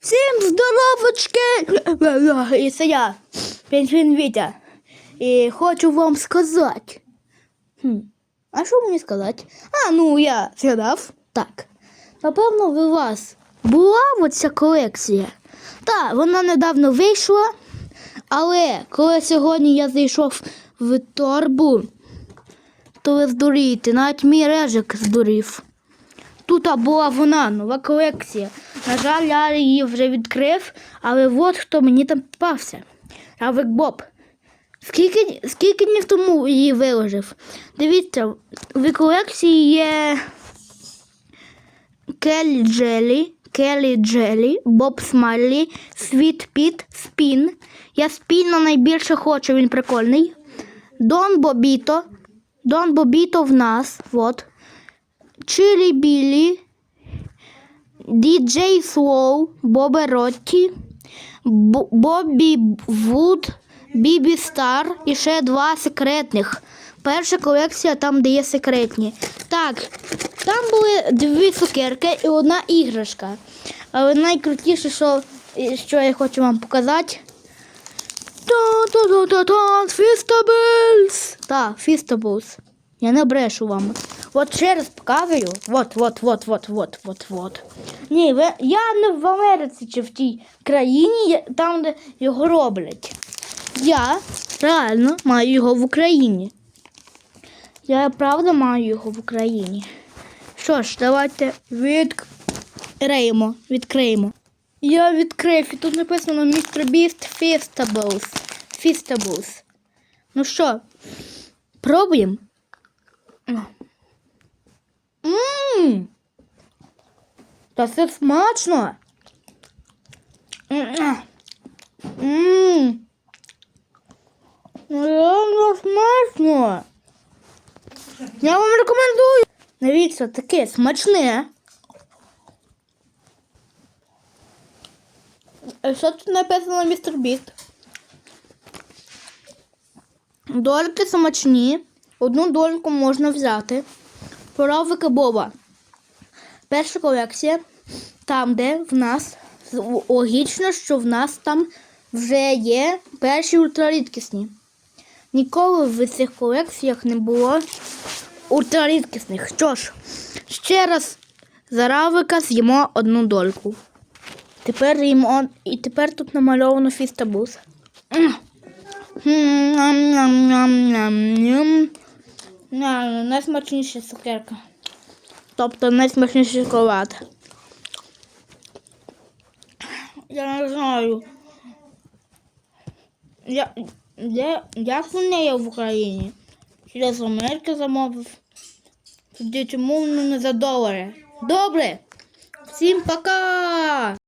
Всім здоровочки! І це я, Пінчвін Вітя. І хочу вам сказати. Хм. А що мені сказати? А, ну я згадав. Так. Напевно, у вас була оця колекція. Так, вона недавно вийшла, але коли сьогодні я зайшов в торбу, то ви здурієте, навіть мій режик здурів. Тут була вона, нова колекція. На жаль, я її вже відкрив, але от хто мені там попався. Равик Боб. Скільки, скільки днів тому її виложив? Дивіться, в колекції є Келі Джелі, Келі Джелі, Боб Смайлі, Світ Піт, Спін. Я Спіна найбільше хочу, він прикольний. Дон Бобіто. Дон Бобіто в нас. Вот. Чилі Білі, Діджей Слоу, Бобе Ротті, Бо- Бобі Вуд, Бібі Стар і ще два секретних. Перша колекція там, де є секретні. Так, там були дві цукерки і одна іграшка. Але найкрутіше, що, що я хочу вам показати. Та-та-та-та-та, Фістаблс! Так, Фістаблс. Я не брешу вам. От ще раз показую. Вот, вот, вот, вот, вот, вот, вот. Ні, ви, я не в Америці чи в тій країні, там, де його роблять. Я реально маю його в Україні. Я правда маю його в Україні. Що ж, давайте відкриємо. Відкриємо. Я відкрив, і тут написано Mr. Beast Feastables. Feastables. Ну що, пробуємо? Ммм. Та це смачно. Ммм. Реально смачно. Я вам рекомендую. Дивіться, таке смачне. А Що тут написано містер Біст? Дольки смачні. Одну дольку можна взяти. Коровика Боба. Перша колекція. Там, де в нас логічно, що в нас там вже є перші ультрарідкісні. Ніколи в цих колекціях не було ультрарідкісних. Що ж, ще раз за равика з'їмо одну дольку. Тепер їмо, і тепер тут намальовано фістабус. Найсмачніша цукерка. Тобто найсмачніший шоколад. Я не знаю. Я, я, як вони є в Україні? Через з Америки замовив? Тоді чому не за долари? Добре. Всім пока!